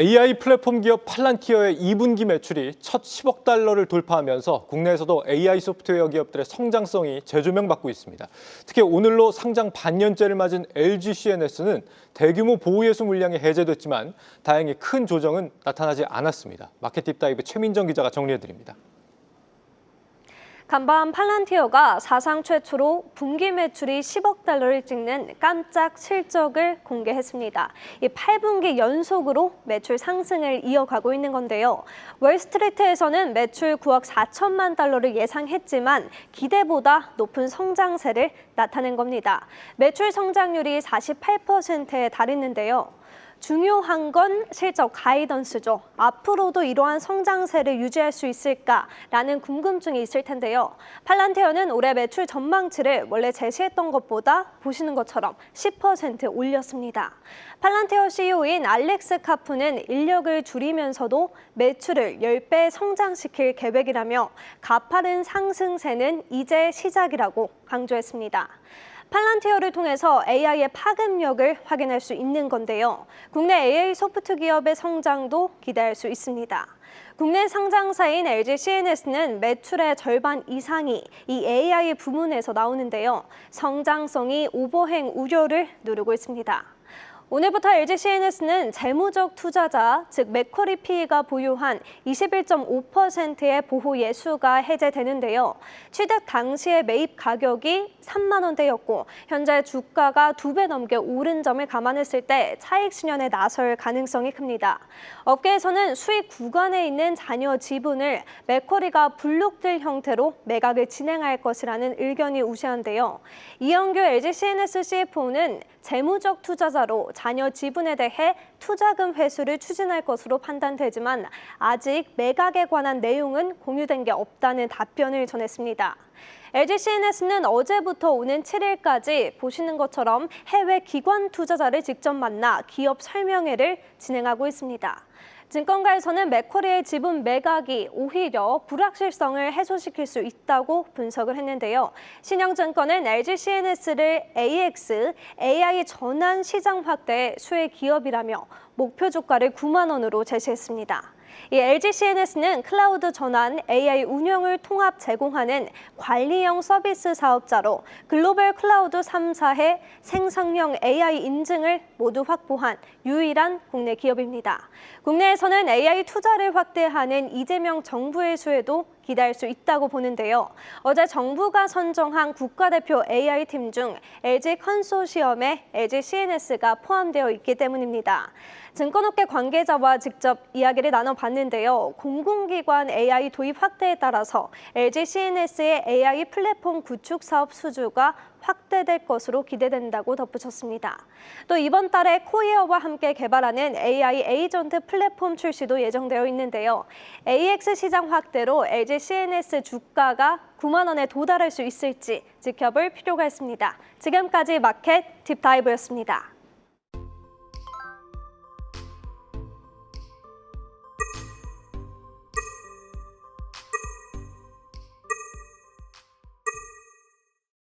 AI 플랫폼 기업 팔란티어의 2분기 매출이 첫 10억 달러를 돌파하면서 국내에서도 AI 소프트웨어 기업들의 성장성이 재조명받고 있습니다. 특히 오늘로 상장 반년째를 맞은 LG CNS는 대규모 보호예수 물량이 해제됐지만 다행히 큰 조정은 나타나지 않았습니다. 마켓 딥 다이브 최민정 기자가 정리해드립니다. 간밤 팔란티어가 사상 최초로 분기 매출이 10억 달러를 찍는 깜짝 실적을 공개했습니다. 이 8분기 연속으로 매출 상승을 이어가고 있는 건데요. 월스트리트에서는 매출 9억 4천만 달러를 예상했지만 기대보다 높은 성장세를 나타낸 겁니다. 매출 성장률이 48%에 달했는데요. 중요한 건 실적 가이던스죠. 앞으로도 이러한 성장세를 유지할 수 있을까라는 궁금증이 있을 텐데요. 팔란테어는 올해 매출 전망치를 원래 제시했던 것보다 보시는 것처럼 10% 올렸습니다. 팔란테어 CEO인 알렉스 카프는 인력을 줄이면서도 매출을 10배 성장시킬 계획이라며 가파른 상승세는 이제 시작이라고 강조했습니다. 팔란티어를 통해서 AI의 파급력을 확인할 수 있는 건데요. 국내 AI 소프트 기업의 성장도 기대할 수 있습니다. 국내 상장사인 LG CNS는 매출의 절반 이상이 이 AI 부문에서 나오는데요. 성장성이 오버행 우려를 누르고 있습니다. 오늘부터 LG CNS는 재무적 투자자, 즉 맥쿼리 PE가 보유한 21.5%의 보호 예수가 해제되는데요. 취득 당시의 매입 가격이 3만 원대였고 현재 주가가 두 배 넘게 오른 점을 감안했을 때 차익 실현에 나설 가능성이 큽니다. 업계에서는 수익 구간에 있는 잔여 지분을 맥쿼리가 블록들 형태로 매각을 진행할 것이라는 의견이 우세한데요. 이영규 LG CNS CFO는 재무적 투자자로 잔여 지분에 대해 투자금 회수를 추진할 것으로 판단되지만 아직 매각에 관한 내용은 공유된 게 없다는 답변을 전했습니다. LG CNS는 어제부터 오는 7일까지 보시는 것처럼 해외 기관 투자자를 직접 만나 기업 설명회를 진행하고 있습니다. 증권가에서는 맥쿼리의 지분 매각이 오히려 불확실성을 해소시킬 수 있다고 분석을 했는데요. 신영증권은 LG CNS를 AX, AI 전환 시장 확대의 수혜 기업이라며 목표 주가를 9만 원으로 제시했습니다. 이 LG CNS는 클라우드 전환 AI 운영을 통합 제공하는 관리형 서비스 사업자로 글로벌 클라우드 3사의 생성형 AI 인증을 모두 확보한 유일한 국내 기업입니다. 국내에서는 AI 투자를 확대하는 이재명 정부의 수에도 기대할 수 있다고 보는데요. 어제 정부가 선정한 국가대표 AI팀 중 LG 컨소시엄에 LG CNS가 포함되어 있기 때문입니다. 증권업계 관계자와 직접 이야기를 나눠봤는데요. 공공기관 AI 도입 확대에 따라서 LG CNS의 AI 플랫폼 구축 사업 수주가 확대될 것으로 기대된다고 덧붙였습니다. 또 이번 달에 코이어와 함께 개발하는 AI 에이전트 플랫폼 출시도 예정되어 있는데요. AX 시장 확대로 LG CNS 주가가 9만 원에 도달할 수 있을지 지켜볼 필요가 있습니다. 지금까지 마켓 딥다이브였습니다.